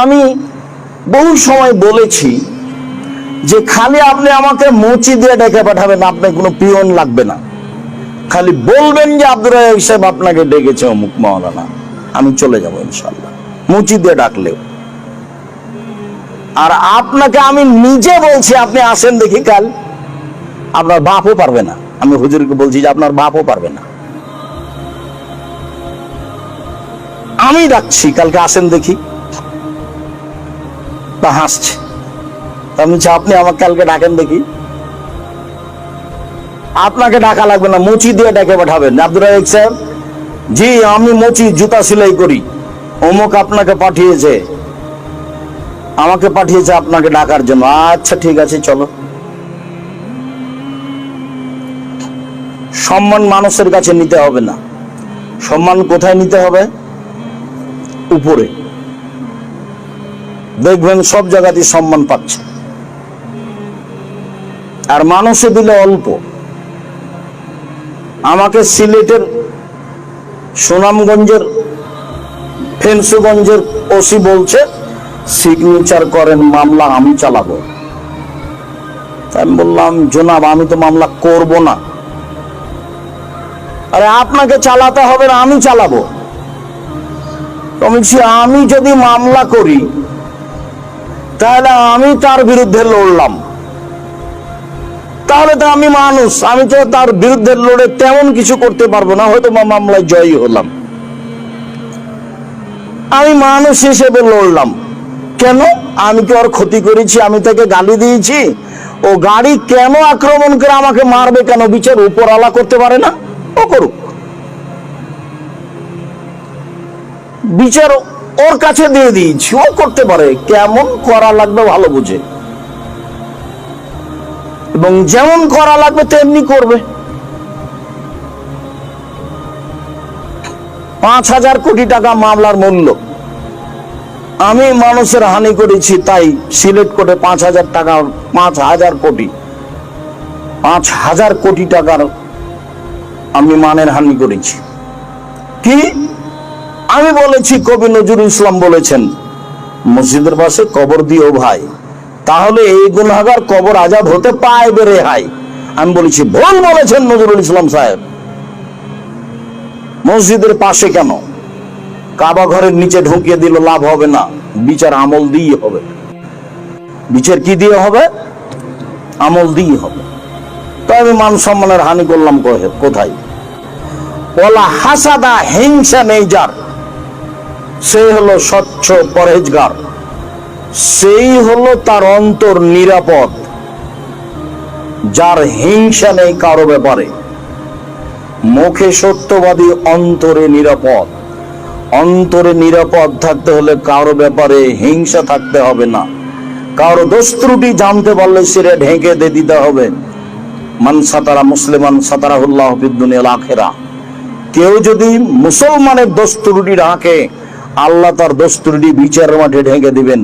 আমি বহু সময় বলেছি যে খালি আপনি আমাকে মুচি দিয়ে ডেকে পাঠাবেন, আপনার কোনো পিয়ন লাগবে না। খালি বলবেন যে আব্দুর সাহেব আপনাকে ডেকেছে অমুক মাওলানা আমি চলে যাব ইনশাল্লাহ মুচি দিয়ে ডাকলেও। আর আপনাকে আমি নিজে বলছি, আপনি আসেন দেখি কাল। আপনার বাপও পারবে না। আমি হুজুরকে বলছি যে আপনার বাপও পারবে না। আমি ডাকছি, কালকে আসেন দেখি। তা হাসছে। আমি আপনি আমাকে কালকে ডাকেন দেখি। আপনাকে ডাকা লাগবে না, মুচি দিয়ে ডেকে পাঠাবেন। আব্দুর রাজাক সাহেব জি, আমি মুচি, জুতা সেলাই করি। অমুক আপনাকে পাঠিয়েছে। আমাকে পাঠিয়েছে আপনাকে ডাকার জন্য। আচ্ছা ঠিক আছে, চলো। সম্মান মানুষের কাছে নিতে হবে না। সম্মান কোথায় নিতে হবে? উপরে। দেখবেন সব জায়গাতেই সম্মান পাচ্ছে। আর মানুষে দিলে অল্প। আমাকে সিলেটের সুনামগঞ্জের, ফেন্সুগঞ্জের ওসি বলছে সিগনেচার করেন মামলা, আমি চালাবো। তাই আমি বললাম, জোনাব, আমি তো মামলা করব না। আরে, আপনাকে চালাতে হবে না, আমি চালাবো। আমি যদি মামলা করি তাহলে আমি তার বিরুদ্ধে লড়লাম। তাহলে তো আমি মানুষ, আমি তো তার বিরুদ্ধে লড়ে তেমন কিছু করতে পারব না, হয়তো বা মামলায় জয়ী হলাম। আমি মানুষ হিসেবে লড়লাম। কেন? আমি কি ওর ক্ষতি করেছি, আমি তাকে গালি দিয়েছি। ও গাড়ি কেন আক্রমণ করে আমাকে মারবে কেন? বিচার উপরওয়ালা করতে পারে না? ও করুক। বিচার ওর কাছে দিয়ে দিয়েছি ও করতে পারে, কেমন করা লাগবে ভালো বুঝে। এবং যেমন করা লাগবে তেমনি করবে। পাঁচ হাজার কোটি টাকা মামলার মূল্য। আমি মানুষের হানি করেছি, তাই সিলেট করে পাঁচ হাজার টাকা, পাঁচ হাজার কোটি, পাঁচ হাজার কোটি টাকার আমি মানের হানি করেছি। কি? আমি বলেছি, কবি নজরুল ইসলাম বলেছেন, মসজিদের পাশে কবর দিও ভাই। তাহলে এই গুনাগার কবর আজাদ হতে পাইবে রেহাই আমি বলেছি, ভুল বলেছেন নজরুল ইসলাম সাহেব। মসজিদের পাশে কেন? কাবা ঘরের নিচে ঢুকিয়ে দিল লাভ হবে না। বিচার আমল দিয়ে হবে। বিচার কি দিয়ে হবে? আমল দিয়ে হবে। তো আমি মান সম্মানের হানি করলাম কোথায়? বলা হাসাদা হিংসা নেই যার। সে হলো স্বচ্ছ পরহেজগার। সেই হলো তার অন্তর নিরাপদ, যার হিংসা নেই কারও ব্যাপারে। মুখে সত্যবাদী অন্তরে নিরাপদ। অন্তরে নিরাপদ থাকতে হলে কারও ব্যাপারে হিংসা থাকতে হবে না। কারও দোষ ত্রুটি জানতে পারলে সেটা ঢেকে দিয়ে দিতে হবে। মান সাতারা মুসলিমান সাতারাহুল্লাহ বিদ্যুনিয়াল আখেরা। কেউ যদি মুসলমানের দোষ ত্রুটি রাখে আল্লাহ তার দোষ ত্রুটি বিচার মাঠে ঢেকে দিবেন।